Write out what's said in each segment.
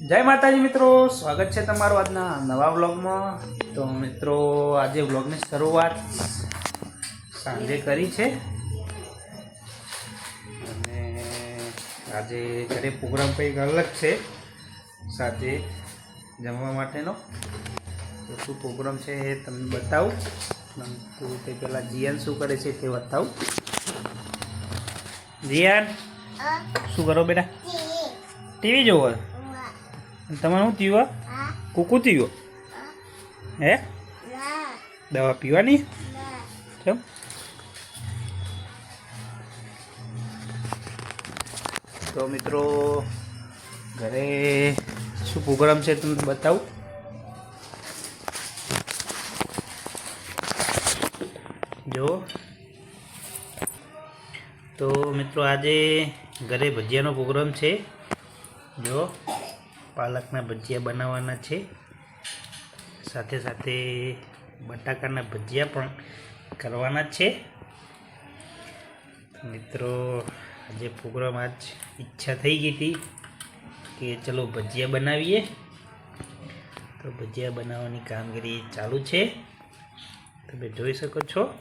જય માતાજી મિત્રો સ્વાગત છે તમારું આજના નવા વ્લોગમાં. તો મિત્રો આજે વ્લોગની શરૂઆત સાંજે કરી છે. અને આજે ઘરે પ્રોગ્રામ કંઈક અલગ છે સાથે જમવા માટેનો. તો શું પ્રોગ્રામ છે એ તમને બતાવું. પરંતુ તે પહેલાં જીયાન શું કરે છે તે બતાવું. જીયાન શું કરો બેટા? ટીવી જોવો. તમારે શું થયું કુકુ થયું? હે. દવા પીવાની? કેમ? તો મિત્રો ઘરે શું પ્રોગ્રામ છે તમને બતાવું? જો. તો મિત્રો આજે ઘરે ભજીયાનો પ્રોગ્રામ છે. જો. પાલકના ભજીયા બનાવવાના છે. સાથે સાથે બટાકાના ભજીયા પણ કરવાના છે. મિત્રો, આજે પ્રોગ્રામ આજ ઈચ્છા થઈ ગઈ હતી કે ચલો ભજીયા બનાવીએ. તો ભજીયા બનાવવાની કામગીરી ચાલુ છે. તમે જોઈ શકો છો.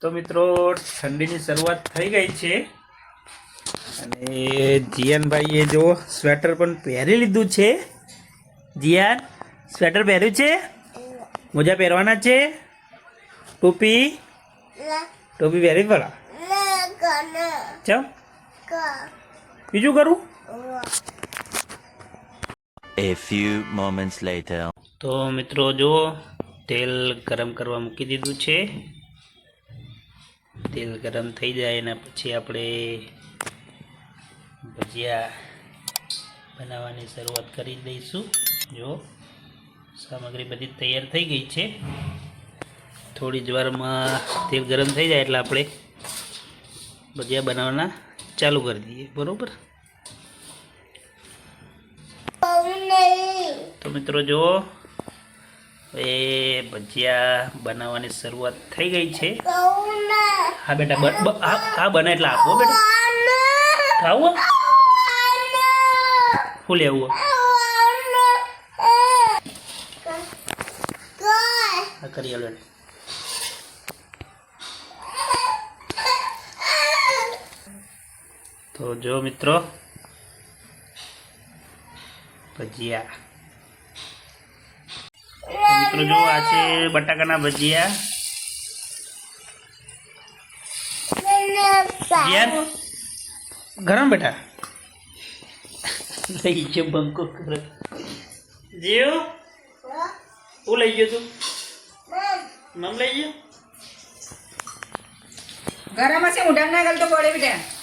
તો મિત્રો, ઠંડીની શરૂઆત થઈ ગઈ છે. અને જીયાનભાઈએ જો સ્વેટર પણ પહેરી લીધું છે. જીયાન સ્વેટર પહેર્યું છે? મોજા પહેરવાના છે? ટોપી? ટોપી પહેરી ભલા ચમ. બીજું કરું? A few moments later. તો મિત્રો જો તેલ ગરમ કરવા મૂકી દીધું છે. તેલ ગરમ થઈ જાય એના પછી આપણે ભજીયા બનાવવાની શરૂઆત કરી દઈશું. જો, સામગ્રી બધી તૈયાર થઈ ગઈ છે. થોડી જ વારમાં તેલ ગરમ થઈ જાય એટલે આપણે ભજીયા બનાવવાના ચાલુ કરી દઈએ. બરાબર? તો મિત્રો જુઓ એ ભજીયા બનાવવાની શરૂઆત થઈ ગઈ છે. હા બેટા હા બને એટલે આપો બેટા. ખાવું? શું લેવું કરી તો જો મિત્રો ભજીયા. મિત્રો જો આ છે બટાકાના ભજીયા. જીયાન ગરમ બેટા. લઈ ગયો બંકો કરે. જીવ? હું? લઈ ગયો તું? મમ લઈ ગયો? ઘરમાં છે ઉડાન ના ગલતો પડે બેટા.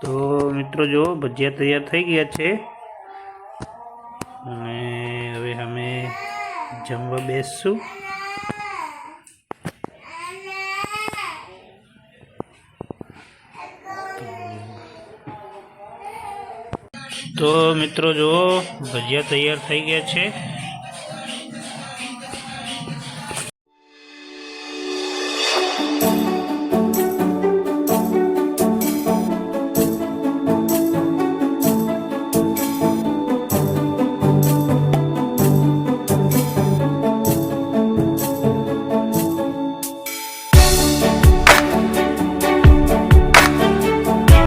તો મિત્રો જો, ભજીયા તૈયાર થઈ ગયા છે. અને હવે અમે જમવા બેસશું. તો મિત્રો જુઓ ભજીયા તૈયાર થઈ ગયા છે.